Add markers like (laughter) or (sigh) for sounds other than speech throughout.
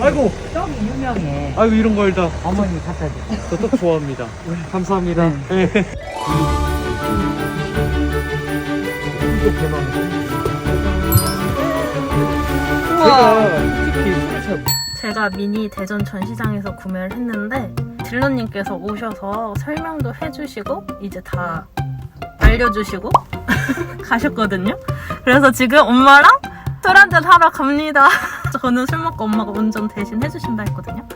아이고, 떡이 유명해. 아이고 이런 걸 다. 어머니 갖다 줘. 저 떡 좋아합니다. 감사합니다. 네. 제가 특히 술을 잘 제가 미니 대전 전시장에서 구매를 했는데 딜러님께서 오셔서 설명도 해주시고 이제 다 알려주시고 (laughs) 가셨거든요. 그래서 지금 엄마랑 술 한잔 하러 갑니다. (laughs) 저는 술 먹고 엄마가 운전 대신 해주신다 했거든요.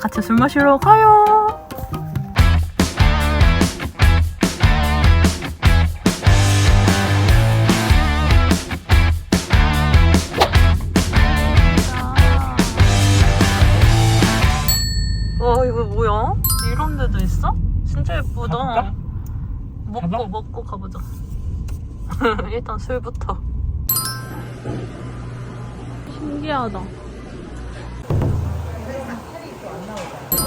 같이 술 마시러 가요. 와 이거 뭐야? 이런 데도 있어? 진짜 예쁘다. 가볼까? 먹고 가봐? 먹고 가보자. (laughs) 일단 술부터. 신기하다.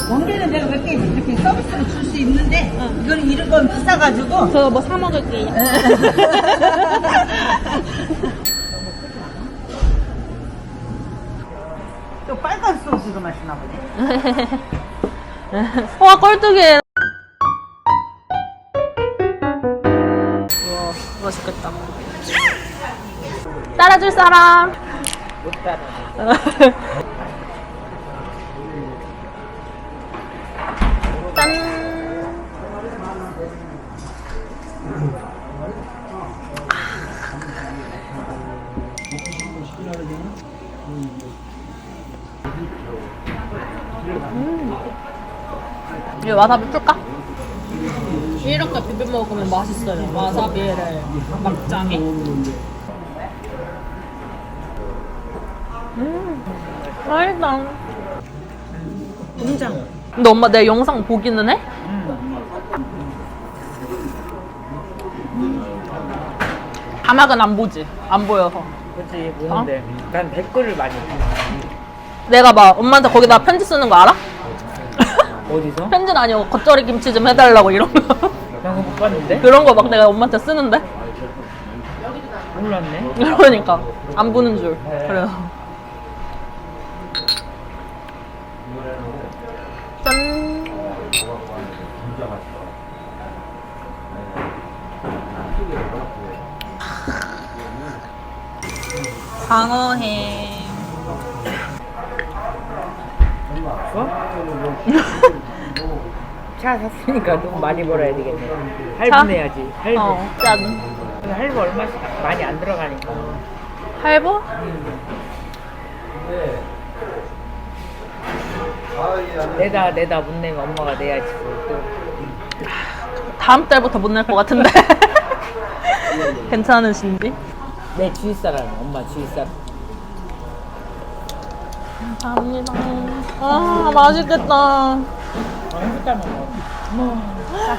원래는 내가 몇 개 이렇게 서비스로 줄 수 있는데 이건 이런 건 비싸가지고 저 뭐 사 먹을게요. (laughs) 또 빨간 소스도 마시나 보네. (laughs) 와 꼴뚜기. 와 맛있겠다. 따라줄 사람. 못 따라. 짠. 음. 이 와사비 풀까? 이렇게 비벼 먹으면 맛있어요. 와사비를 막장에. 맛있다. 공장. 근데 엄마 내 영상 보기는 해? 자막은 안 보지. 안 보여서. 그치 보는데 난 댓글을 많이 봐. 내가 막 엄마한테 거기다 편지 쓰는 거 알아? (laughs) 어디서? 편지는 아니고 겉절이 김치 좀 해달라고 이런 거. 난 그거 못 봤는데? 그런 거 막 내가 엄마한테 쓰는데? 몰랐네 그러니까 안 보는 줄. 그래서. 짠. 광어햄. (laughs) 차 샀으니까 너무 많이 벌어야 되겠네 차? 할부 내야지 할부 어, 짠. 할부 얼마씩 많이 안 들어가니까 할부? 내다 내다 못 내면 엄마가 내야지 또 다음 달부터 못 낼 것 같은데. (laughs) 괜찮으신지? 내 주위 사람 엄마 주위 사람 감사합니다. 아, 맛있겠다. 아 먹어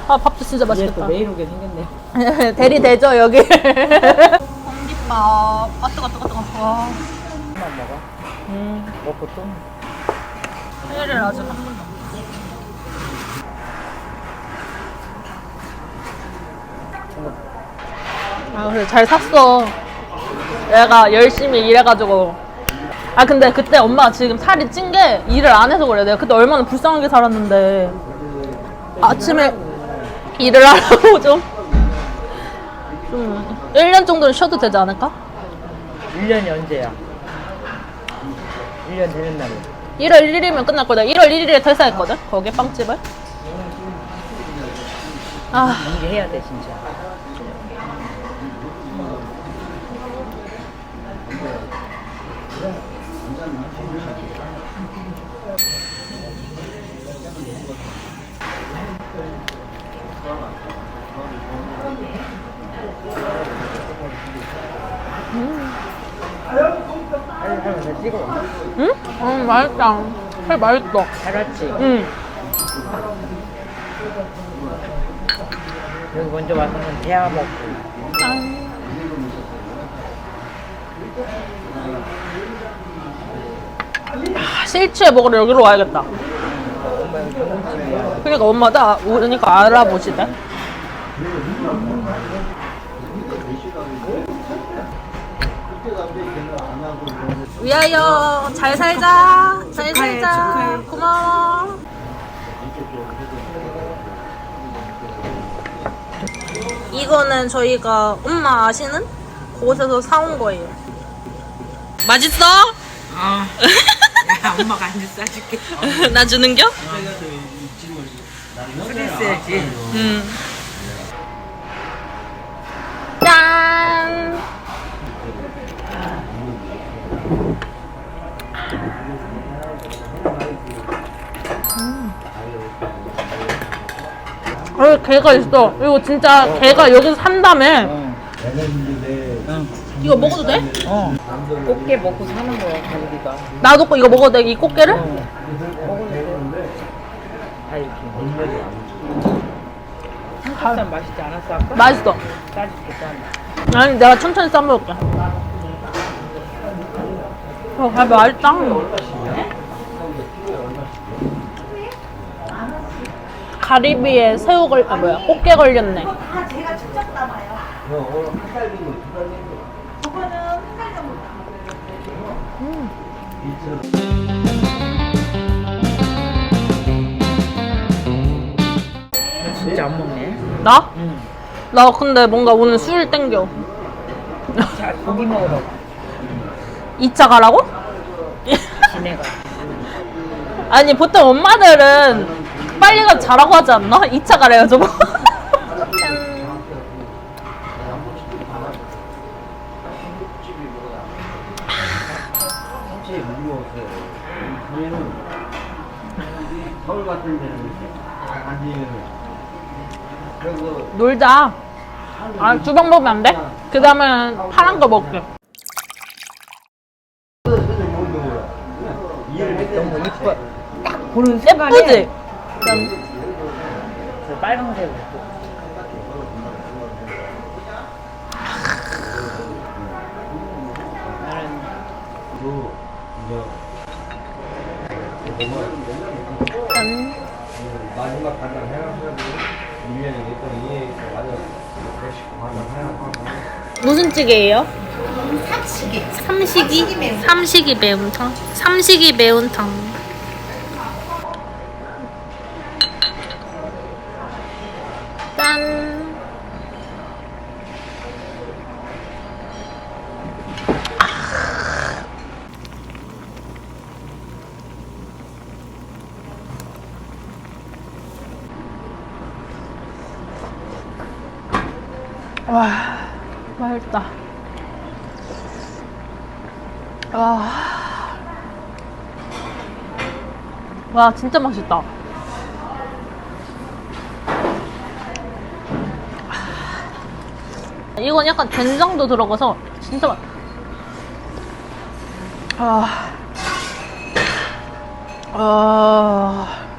아, 밥도 진짜 이제 또 맛있겠다. 매일 오게 생겼네 (laughs) 대리 되죠, 여기? 공깃밥. 아, 뜨거, 뜨거, 뜨거. 와. 한번 먹어 음, 먹고 또 회를 번도 안 아, 그래, 잘 샀어. 내가 열심히 일해가지고. 아, 근데 그때 엄마가 지금 살이 찐 게 일을 안 해서 그래. 내가 그때 얼마나 불쌍하게 살았는데. 아침에 일을 하라고 (laughs) 좀. 좀, 1년 정도는 쉬어도 되지 않을까? 1년이 언제야 1년 되는 날이 1월 1일이면 끝날 거다. 1월 1일에 퇴사했거든? 거기 빵집을. 아, 이게 해야 돼 진짜 빨리 하면서 찍어 응? 음, 맛있다. 회 맛있어. 잘 왔지? 응. 여기 먼저 와서는 대화 먹고 짠. 아, 실추에 먹으러 여기로 와야겠다. 그러니까 엄마 나 오니까 알아보시대. 위하여 잘 살자. 잘 살자. 고마워. 이거는 저희가 엄마 아시는 곳에서 사온 거예요. 맛있어? 어. (laughs) 야, 엄마가 안 싸줄게. (laughs) 나 주는겨? 그랬어야지. 응. 짠! 어, 개가 있어. 이거 진짜 개가 여기서 산다며. 이거 먹어도 돼? 어. 꽃게 먹고 사는 거야, 자기가. 나도 이거 먹어도 돼? 이 꽃게를? 다 이렇게. 한국산 맛있지 않았어, 아까? 맛있어. 싸줄게, 싸. 아니, 내가 천천히 싸먹을게. 어, 아, 맛있다. 가리비에 새우 걸, 아, 뭐야, 꽃게 걸렸네. 아, 제가 직접 담아요. 저거는 한 달 정도. 너 진짜 안 먹네. 나? 응. 나 근데 뭔가 오늘 술 땡겨. 자, 고기 먹으러 가. 2차 가라고? 지네가. 아니, 보통 엄마들은 빨리 가서 자라고 하지 않나? 2차 가래요, 저거. 서울 같은 데는 그래서 놀자. 아, 주방 먹으면 안 돼? 그 다음엔 파란 거 먹게. 일을 했 너무 이뻐. 딱 보는 순간에. 예쁘지? 저 빨간색 입고. 나는 짠. 마지막 간장 해가지고 밀면이 있던 이해 맞아 그렇지 간장 해가지고 무슨 찌개예요? 삼식이? 매운탕. 삼식이 매운탕. 삼식이 매운탕. 와, 맛있다. 와. 와, 진짜 맛있다. 이건 약간 된장도 들어가서 진짜 맛. 아. 아.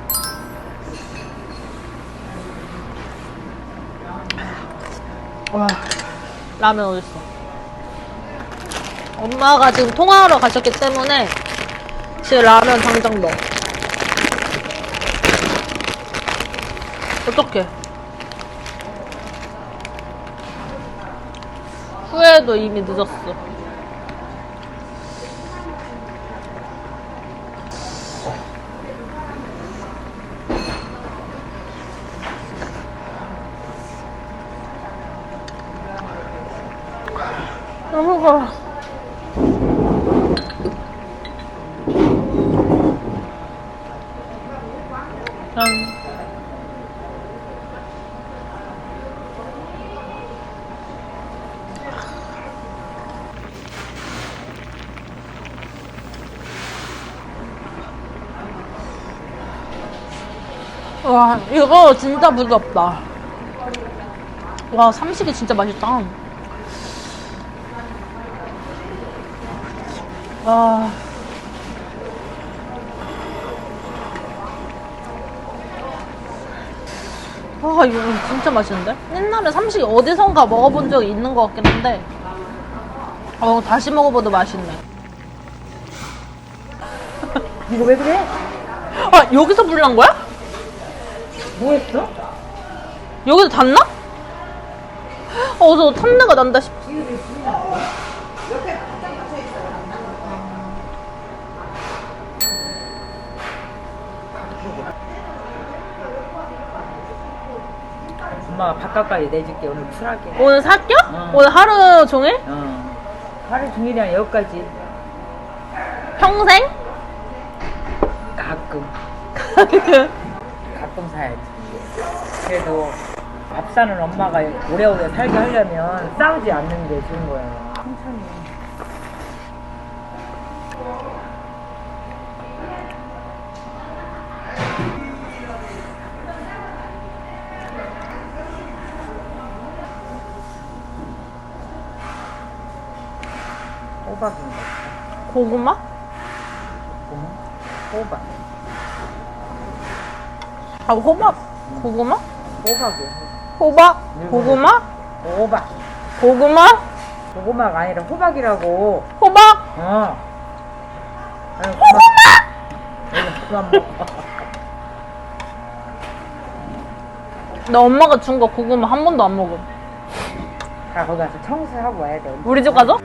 와. 라면 어딨어? 엄마가 지금 통화하러 가셨기 때문에 지금 라면 당장 넣어. 어떡해. 후회도 이미 늦었어. 짠. 와, 이거 진짜 부드럽다. 와, 삼식이 진짜 맛있다. 아. 아, 이거 진짜 맛있는데? 옛날에 삼식이 어디선가 먹어본 적이 있는 것 같긴 한데, 어, 다시 먹어봐도 맛있네. (laughs) 이거 왜 그래? 아, 여기서 불 난 거야? 뭐 했어? 여기서 닿나? 어, 저 탐내가 난다 싶. 엄마가 바깥까지 내줄게 오늘 쿨하게. 오늘 살겨? 어. 오늘 하루 종일? 어. 하루 종일이 아니라 여기까지 평생? 가끔 가끔 사야지. 그래도 밥 사는 엄마가 오래오래 살게 하려면 싸우지 않는 게 좋은 거야. 천천히. 호박인가? 고구마? 고구마? 호박. 아 호박 고구마? 호박이야. 호박 고구마? 호박. 고구마? 고구마가 아니라 호박이라고. 호박? 어. 아유, 고구마! 그만 먹어. 나 엄마가 준 거 고구마 한 번도 안 먹어 가 거기 가서 청소하고 와야 돼. 우리 집 가서?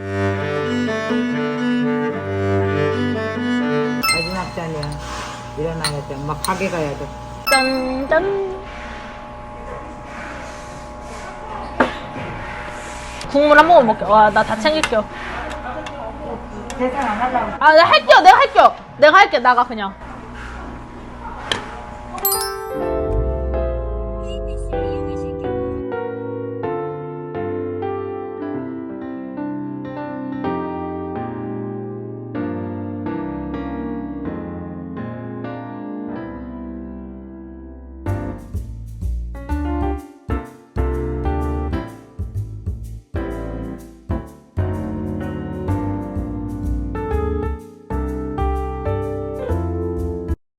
일어나야 돼. 엄마 가게 가야 돼. 짠짠 국물 한 모금 먹게 와 나 다 챙길게요 계산 안 하려고. 아 내가 할게요 내가 할게요 내가 할게 나가 그냥